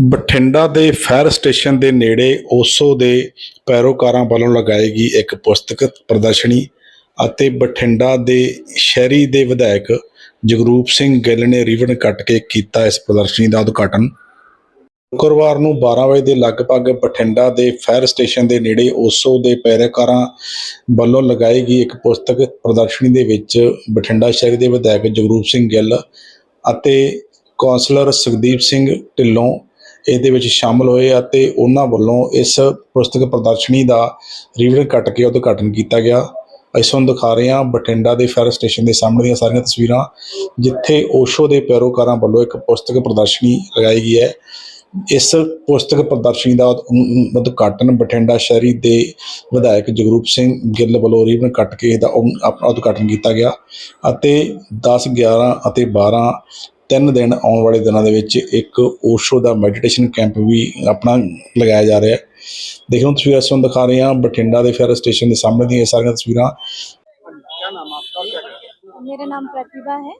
ਬਠਿੰਡਾ ਦੇ fire station ਦੇ ਨੇੜੇ ਓਸੋ ਦੇ ਪੈਰੋਕਾਰਾਂ ਵੱਲੋਂ ਲਗਾਏਗੀ ਇੱਕ ਪੁਸਤਕ ਪ੍ਰਦਰਸ਼ਨੀ ਅਤੇ ਬਠਿੰਡਾ ਦੇ ਸ਼ਹਿਰੀ ਦੇ ਵਿਧਾਇਕ ਜਗਰੂਪ ਸਿੰਘ ਗਿੱਲ ਨੇ ਰਿਬਨ ਕੱਟ ਕੇ ਕੀਤਾ ਇਸ ਪ੍ਰਦਰਸ਼ਨੀ ਦਾ ਉਦਘਾਟਨ। ਸ਼ੁੱਕਰਵਾਰ ਨੂੰ 12 ਵਜੇ ਦੇ ਲਗਭਗ ਬਠਿੰਡਾ ਦੇ ਫਾਇਰ ਸਟੇਸ਼ਨ ਦੇ ਨੇੜੇ ਓਸੋ ਦੇ ਪੈਰੋਕਾਰਾਂ ਵੱਲੋਂ ਲਗਾਈ ਗਈ ਇੱਕ ਪੁਸਤਕ ਪ੍ਰਦਰਸ਼ਨੀ ਦੇ ਵਿੱਚ ਬਠਿੰਡਾ ਸ਼ਹਿਰ ਦੇ ਵਿਧਾਇਕ ਜਗਰੂਪ ਸਿੰਘ ਗਿੱਲ ਅਤੇ ਕੌਂਸਲਰ ਸੁਖਦੀਪ ਸਿੰਘ ਢਿੱਲੋਂ ਇਹਦੇ ਵਿੱਚ ਸ਼ਾਮਲ ਹੋਏ ਅਤੇ ਉਹਨਾਂ ਵੱਲੋਂ ਇਸ ਪੁਸਤਕ ਪ੍ਰਦਰਸ਼ਨੀ ਦਾ ਰਿਬਨ ਕੱਟ ਕੇ ਉਦਘਾਟਨ ਕੀਤਾ ਗਿਆ। ਅਸੀਂ ਤੁਹਾਨੂੰ ਦਿਖਾ ਰਹੇ ਹਾਂ ਬਠਿੰਡਾ ਦੇ ਫਾਇਰ ਸਟੇਸ਼ਨ ਦੇ ਸਾਹਮਣੇ ਦੀਆਂ ਸਾਰੀਆਂ ਤਸਵੀਰਾਂ, ਜਿੱਥੇ ਓਸ਼ੋ ਦੇ ਪੈਰੋਕਾਰਾਂ ਵੱਲੋਂ ਇੱਕ ਪੁਸਤਕ ਪ੍ਰਦਰਸ਼ਨੀ ਲਗਾਈ ਗਈ ਹੈ। ਇਸ ਪੁਸਤਕ ਪ੍ਰਦਰਸ਼ਨੀ ਦਾ ਉਦ- ਉਦਘਾਟਨ ਬਠਿੰਡਾ ਸ਼ਹਿਰੀ ਦੇ ਵਿਧਾਇਕ ਜਗਰੂਪ ਸਿੰਘ ਗਿੱਲ ਵੱਲੋਂ ਰਿਬਨ ਕੱਟ ਕੇ ਇਹਦਾ ਆਪਣਾ ਉਦਘਾਟਨ ਕੀਤਾ ਗਿਆ ਅਤੇ 10 11 ਅਤੇ 12 ਤਿੰਨ ਦਿਨ ਆਉਣ ਵਾਲੇ ਦਿਨਾਂ ਦੇ ਵਿੱਚ ਇੱਕ ਓਸ਼ੋ ਦਾ ਮੈਡੀਟੇਸ਼ਨ ਕੈਂਪ ਵੀ ਆਪਣਾ ਲਗਾਇਆ ਜਾ ਰਿਹਾ ਹੈ ਦੇਖ ਲਓ ਤਸਵੀਰਾਂ ਤੁਹਾਨੂੰ ਦਿਖਾ ਰਹੇ ਹਾਂ ਬਠਿੰਡਾ ਦੇ ਫਾਇਰ ਸਟੇਸ਼ਨ ਦੇ ਸਾਹਮਣੇ ਦੀਆਂ ਇਹ ਸਾਰੀਆਂ ਤਸਵੀਰਾਂ मेरा नाम प्रतिभा है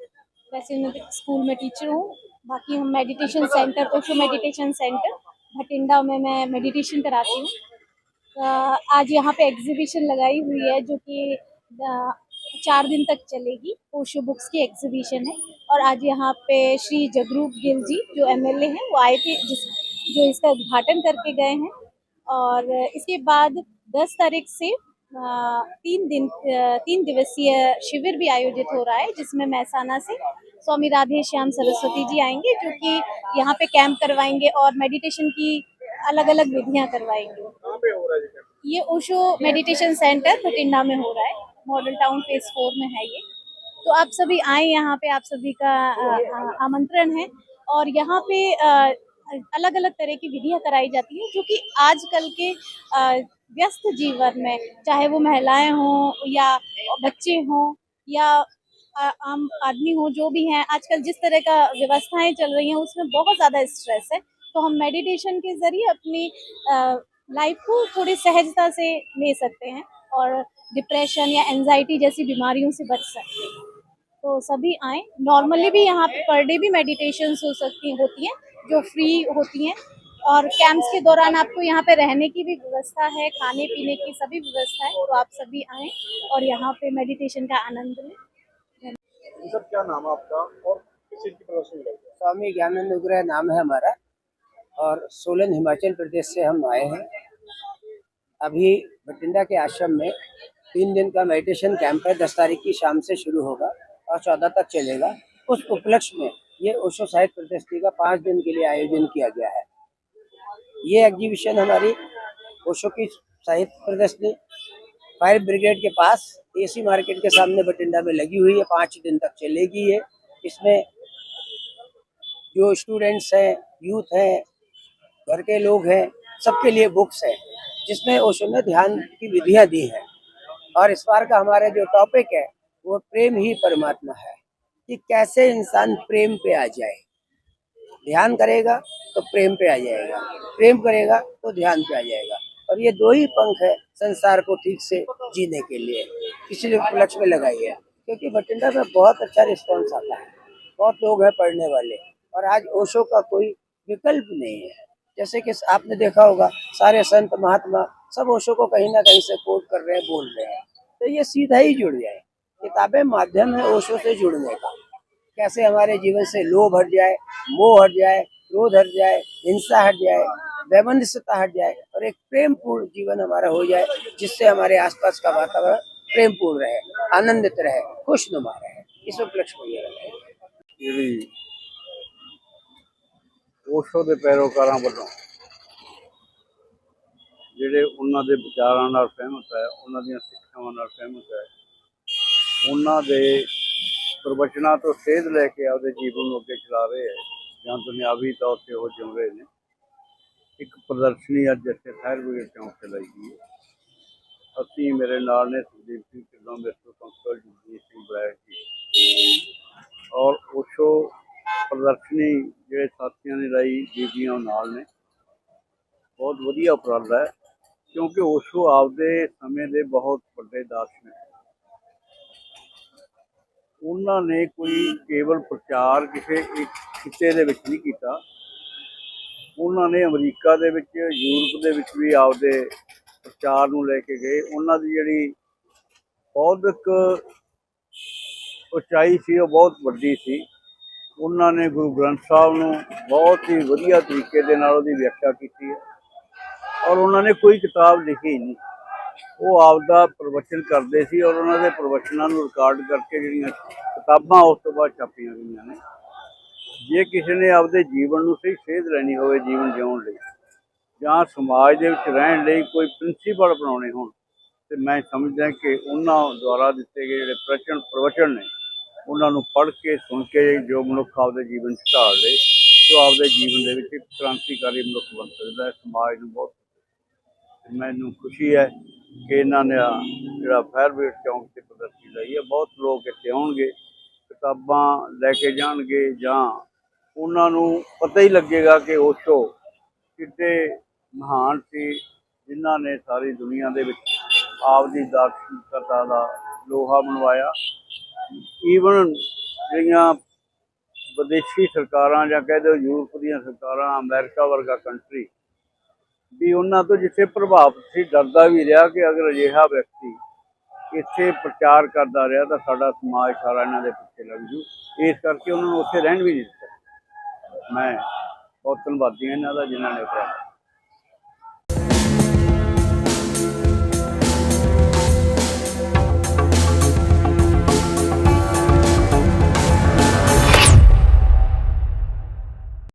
वैसे मैं स्कूल में टीचर हूँ बाकी हम meditation centre Osho meditation centre Bathinda में मैं मेडिटेशन कराती हूँ अ, आज यहाँ पे एग्जीबिशन लगाई हुई है जो कि अ, चार दिन तक चलेगी। ओशो बुक्स की एग्जीबिशन है। और आज यहाँ पे श्री जगरूप गिल जी, जो एमएलए हैं, वो आए थे, जिस, जो इसका उद्घाटन करके गए हैं। और इसके बाद 10 तारीख से तीन दिन तीन दिवसीय शिविर भी आयोजित हो रहा है, जिसमें महसाना से स्वामी राधे श्याम सरस्वती जी आएँगे, जो कि यहाँ पे कैंप करवाएँगे और मेडिटेशन की अलग अलग विधियाँ करवाएँगे। ये ओशो मेडिटेशन सेंटर भटिंडा में हो रहा है। मॉडल टाउन फ़ेज़ फोर में है ये। तो आप सभी आए यहाँ पे, आप सभी का आमंत्रण है। और यहाँ पे अलग अलग तरह की विधियाँ कराई जाती हैं, जो कि आजकल के व्यस्त जीवन में, चाहे वो महिलाएँ हों या बच्चे हों या आम आदमी हो, जो भी हैं, आजकल जिस तरह का व्यवस्थाएँ चल रही हैं, उसमें बहुत ज़्यादा स्ट्रेस है। तो हम मेडिटेशन के ज़रिए अपनी लाइफ को थोड़ी सहजता से ले सकते हैं। और डिप्रेशन या एनजाइटी जैसी बीमारियों से बच सकते हैं। तो सभी आए। नॉर्मली भी यहाँ पे पर डे भी मेडिटेशन हो सकती होती हैं जो फ्री होती हैं। और कैंप्स के दौरान आपको यहाँ पे रहने की भी व्यवस्था है खाने पीने की सभी व्यवस्था है तो आप सभी आए और यहाँ पे मेडिटेशन का आनंद लें। सर क्या नाम है आपका? और किस चीज़ की प्रदर्शनी लगी? स्वामी ज्ञानंद उग्रह नाम है हमारा और सोलन हिमाचल प्रदेश से हम आए हैं। अभी बठिंडा के आश्रम में तीन दिन का मेडिटेशन कैंप है। दस तारीख की शाम से शुरू होगा और चौदह तक चलेगा। उस उपलक्ष्य में ये ओशो साहित्य प्रदर्शनी का पाँच दिन के लिए आयोजन किया गया है। ये एग्जीबिशन हमारी ओशो की साहित्य प्रदर्शनी फायर ब्रिगेड के पास एसी मार्केट के सामने बठिंडा में लगी हुई है। पाँच दिन तक चलेगी ये। इसमें जो स्टूडेंट्स हैं यूथ हैं, घर के लोग हैं, सबके लिए बुक्स हैं। जिसमें ओशो ने ध्यान की विधियाँ दी है। और इस बार का हमारा जो टॉपिक है, वो प्रेम ही परमात्मा है। कि कैसे इंसान प्रेम पे आ जाए। ध्यान करेगा तो प्रेम पे आ जाएगा। प्रेम करेगा तो ध्यान पे आ जाएगा। और ये दो ही पंख है संसार को ठीक से जीने के लिए। इसलिए उपलक्ष्य में लगाई है। क्योंकि बठिंडा में बहुत अच्छा रिस्पॉन्स आता है। बहुत लोग हैं पढ़ने वाले। और आज ओशो का कोई विकल्प नहीं है। जैसे कि आपने देखा होगा, सारे संत महात्मा सब ओशो को कहीं ना कहीं से कोट कर रहे हैं, बोल रहे हैं। तो ये सीधा ही जुड़ जाए। किताबें माध्यम है, ओशो से जुड़ने का कैसे हमारे जीवन से लोभ हट जाए, मोह हट जाए, क्रोध हट जाए, हिंसा हट जाए, वैमनस्यता हट जाए और एक प्रेमपूर्ण जीवन हमारा हो जाए, जिससे हमारे आसपास का वातावरण प्रेमपूर्ण रहे, आनंदित रहे, खुशनुमा रहे। इस उपलक्ष्य में यह रहे। ਓਸ਼ੋ ਦੇ ਪੈਰੋਕਾਰਾਂ ਵੱਲੋਂ ਜਿਹੜੇ ਉਹਨਾਂ ਦੇ ਵਿਚਾਰਾਂ ਨਾਲ ਸਹਿਮਤ ਹੈ, ਉਹਨਾਂ ਦੀਆਂ ਸਿੱਖਿਆਵਾਂ ਨਾਲ ਸਹਿਮਤ ਹੈ, ਉਹਨਾਂ ਦੇ ਪ੍ਰਵਚਨਾਂ ਤੋਂ ਸੇਧ ਲੈ ਕੇ ਆਪਦੇ ਜੀਵਨ ਨੂੰ ਅੱਗੇ ਚਲਾ ਰਹੇ ਹੈ, ਜਾਂ ਦੁਨਿਆਵੀ ਤੌਰ ਤੇ ਉਹ ਜਿਉ ਰਹੇ ਨੇ। ਇੱਕ ਪ੍ਰਦਰਸ਼ਨੀ ਅੱਜ ਇੱਥੇ ਫਾਇਰ ਬ੍ਰਿਗੇਡ ਚੌਂਕ ਤੇ ਲਾਈ ਗਈ ਅਸੀਂ ਮੇਰੇ ਨਾਲ ਨੇ ਸੁਦੀਪ ਸਿੰਘ ਢਿੱਲੋਂ ਮਿਸਟਰ ਕੰਸਲ ਜਗਜੀਤ ਸਿੰਘ ਬਲੈਕ ਜੀ। ਔਰ ਓਸ਼ੋ ਪ੍ਰਦਰਸ਼ਨੀ ਜਿਹੜੇ ਸਾਥੀਆਂ ਨੇ ਲਾਈ, ਬੀਬੀਆਂ ਨਾਲ ਨੇ। ਬਹੁਤ ਵਧੀਆ ਉਪਰਾਲਾ ਹੈ, ਕਿਉਂਕਿ ਓਸ਼ੋ ਆਪਦੇ ਸਮੇਂ ਦੇ ਬਹੁਤ ਵੱਡੇ ਦਾਰਸ਼ਨਿਕ ਸੀ। ਉਹਨਾਂ ਨੇ ਕੋਈ ਕੇਵਲ ਪ੍ਰਚਾਰ ਕਿਸੇ ਇੱਕ ਖਿੱਤੇ ਦੇ ਵਿੱਚ ਨਹੀਂ ਕੀਤਾ। ਉਹਨਾਂ ਨੇ ਅਮਰੀਕਾ ਦੇ ਵਿੱਚ, ਯੂਰਪ ਦੇ ਵਿੱਚ ਵੀ ਆਪਦੇ ਪ੍ਰਚਾਰ ਨੂੰ ਲੈ ਕੇ ਗਏ। ਉਹਨਾਂ ਦੀ ਜਿਹੜੀ ਬੌਧਿਕ ਉਚਾਈ ਸੀ, ਉਹ ਬਹੁਤ ਵੱਡੀ ਸੀ। ਉਹਨਾਂ ਨੇ ਗੁਰੂ ਗ੍ਰੰਥ ਸਾਹਿਬ ਨੂੰ ਬਹੁਤ ਹੀ ਵਧੀਆ ਤਰੀਕੇ ਦੇ ਨਾਲ ਉਹਦੀ ਵਿਆਖਿਆ ਕੀਤੀ ਹੈ। ਔਰ ਉਹਨਾਂ ਨੇ ਕੋਈ ਕਿਤਾਬ ਲਿਖੀ ਨਹੀਂ। ਉਹ ਆਪਦਾ ਪ੍ਰਵਚਨ ਕਰਦੇ ਸੀ ਔਰ ਉਹਨਾਂ ਦੇ ਪ੍ਰਵਚਨਾਂ ਨੂੰ ਰਿਕਾਰਡ ਕਰਕੇ ਜਿਹੜੀਆਂ ਕਿਤਾਬਾਂ ਉਸ ਤੋਂ ਬਾਅਦ ਛਾਪੀਆਂ ਗਈਆਂ ਨੇ। ਜੇ ਕਿਸੇ ਨੇ ਆਪਦੇ ਜੀਵਨ ਨੂੰ ਸਹੀ ਸੇਧ ਲੈਣੀ ਹੋਵੇ ਜੀਵਨ ਜਿਉਣ ਲਈ ਜਾਂ ਸਮਾਜ ਦੇ ਵਿੱਚ ਰਹਿਣ ਲਈ ਕੋਈ ਪ੍ਰਿੰਸੀਪਲ ਬਣਾਉਣੇ ਹੋਣ, ਤੇ ਮੈਂ ਸਮਝਦਾ ਕਿ ਉਹਨਾਂ ਦੁਆਰਾ ਦਿੱਤੇ ਗਏ ਜਿਹੜੇ ਪ੍ਰਚਨ ਪ੍ਰਵਚਨ ਨੇ ਉਹਨਾਂ ਨੂੰ ਪੜ੍ਹ ਕੇ, ਸੁਣ ਕੇ ਜੋ ਮਨੁੱਖ ਆਪਦੇ ਜੀਵਨ 'ਚ ਢਾਲ ਲੇ, ਜੋ ਆਪਦੇ ਜੀਵਨ ਦੇ ਵਿੱਚ ਇੱਕ ਕ੍ਰਾਂਤੀਕਾਰੀ ਮਨੁੱਖ ਬਣ ਸਕਦਾ ਹੈ, ਸਮਾਜ ਨੂੰ ਬਹੁਤ ਮੈਨੂੰ ਖੁਸ਼ੀ ਹੈ ਕਿ ਇਹਨਾਂ ਨੇ ਜਿਹੜਾ ਫਾਇਰਵੇਟ ਚੌਂਕ ਤੇ ਪ੍ਰਦਰਸ਼ਨੀ ਲਈ ਹੈ। ਬਹੁਤ ਲੋਕ ਇੱਥੇ ਆਉਣਗੇ, ਕਿਤਾਬਾਂ ਲੈ ਕੇ ਜਾਣਗੇ ਜਾਂ ਉਹਨਾਂ ਨੂੰ ਪਤਾ ਹੀ ਲੱਗੇਗਾ ਕਿ ਓਸ਼ੋ ਕਿੱਡੇ ਮਹਾਨ ਸੀ, ਜਿਨ੍ਹਾਂ ਨੇ ਸਾਰੀ ਦੁਨੀਆ ਦੇ ਵਿੱਚ ਆਪਦੀ ਦਾਰਸ਼ਨਿਕਤਾ ਦਾ ਲੋਹਾ ਬਣਵਾਇਆ ਈਵਨ ਜਿਹੜੀਆਂ ਵਿਦੇਸ਼ੀ ਸਰਕਾਰਾਂ ਜਾਂ ਕਹਿ ਦਿਓ ਯੂਰਪ ਦੀਆਂ ਸਰਕਾਰਾਂ, ਅਮਰੀਕਾ ਵਰਗਾ ਕੰਟਰੀ ਵੀ ਉਹਨਾਂ ਤੋਂ ਜਿੱਥੇ ਪ੍ਰਭਾਵਿਤ ਸੀ, ਡਰਦਾ ਵੀ ਰਿਹਾ ਕਿ ਅਗਰ ਅਜਿਹਾ ਵਿਅਕਤੀ ਇੱਥੇ ਪ੍ਰਚਾਰ ਕਰਦਾ ਰਿਹਾ ਤਾਂ ਸਾਡਾ ਸਮਾਜ ਸਾਰਾ ਇਹਨਾਂ ਦੇ ਪਿੱਛੇ ਲੱਗ ਜੂ। ਇਸ ਕਰਕੇ ਉਹਨਾਂ ਨੂੰ ਉੱਥੇ ਰਹਿਣ ਵੀ ਨਹੀਂ ਦਿੱਤਾ। ਮੈਂ ਬਹੁਤ ਧੰਨਵਾਦੀ ਹਾਂ ਇਹਨਾਂ ਦਾ, ਜਿਨ੍ਹਾਂ ਨੇ ਉਪਰਾਲਾ